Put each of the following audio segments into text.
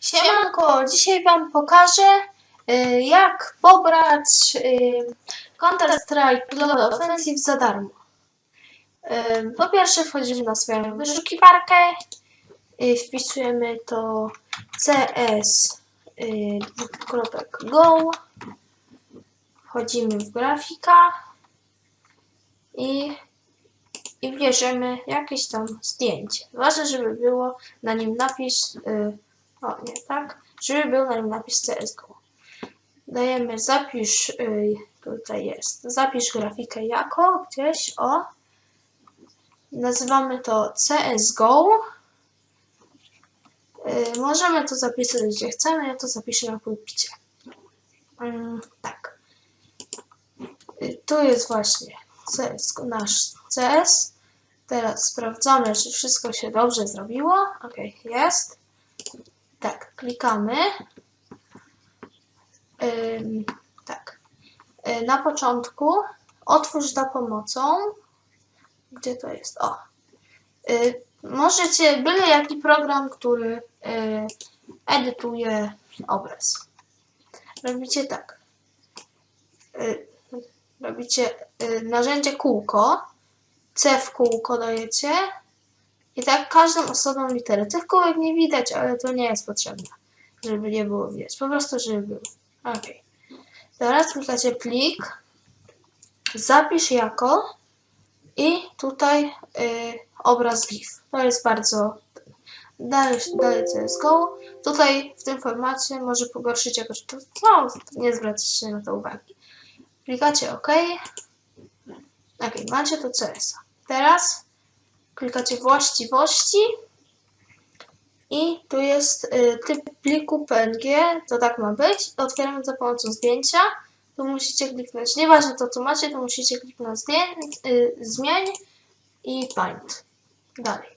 Siemanko, dzisiaj Wam pokażę y, jak pobrać y, Counter-Strike Global Offensive za darmo. Y, Po pierwsze wchodzimy na swoją wyszukiwarkę, wpisujemy to cs go, wchodzimy w grafika i, i bierzemy jakieś tam zdjęcie. Ważne, żeby było na nim napis y, o, nie, tak? Żeby był na nim napis CSGO. Dajemy zapisz, y, tutaj jest, zapisz grafikę jako, gdzieś, o. Nazywamy to CSGO. Y, możemy to zapisać gdzie chcemy, ja to zapiszę na pulpicie. Mm, tak. Y, tu jest właśnie CS, nasz CS. Teraz sprawdzamy, czy wszystko się dobrze zrobiło. Ok, jest. Tak, klikamy. Ym, tak. Y, Na początku otwórz za pomocą. Gdzie to jest? O. Y, Możecie, byle jaki program, który y, edytuje obraz. Robicie tak. Robicie narzędzie kółko. C w kółko dajecie. I tak każdą osobną literę. Tych kółek nie widać, ale to nie jest potrzebne, żeby nie było widać. Po prostu, żeby było. Ok. Teraz klikacie plik, zapisz jako i tutaj y, obraz GIF. To jest bardzo dalej, dalej CSGO. Tutaj w tym formacie może pogorszyć jakoś to, no, nie zwracajcie na to uwagi. Klikacie OK. Ok, macie to CS-a. Teraz klikacie właściwości i tu jest y, typ pliku PNG, to tak ma być. Otwieramy za pomocą zdjęcia. Tu musicie kliknąć, nieważne to co macie, to musicie kliknąć zdję, y, zmień i paint. Dalej.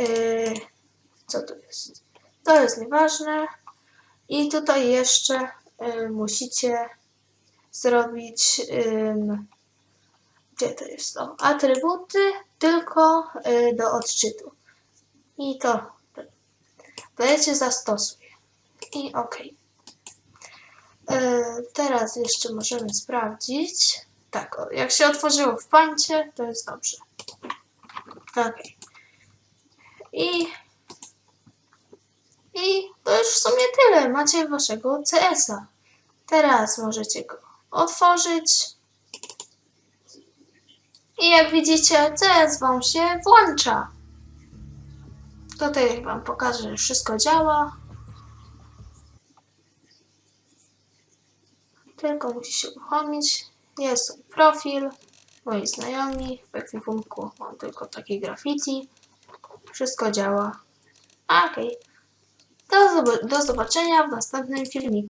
Y, co tu jest? To jest nieważne. I tutaj jeszcze y, musicie zrobić ym, gdzie to jest to? Atrybuty tylko y, do odczytu. I to dajecie zastosuj. I OK. Y, teraz jeszcze możemy sprawdzić. Tak, o, jak się otworzyło w pańcie, to jest dobrze. OK. I, I to już w sumie tyle. Macie waszego CS-a. Teraz możecie go otworzyć. Jak widzicie, CS Wam się włącza. Tutaj Wam pokażę, że wszystko działa. Tylko musi się uruchomić. Jest profil, moi znajomi. W ekwipunku mam tylko takie graffiti. Wszystko działa. Okej. Do, zob- do zobaczenia w następnym filmiku.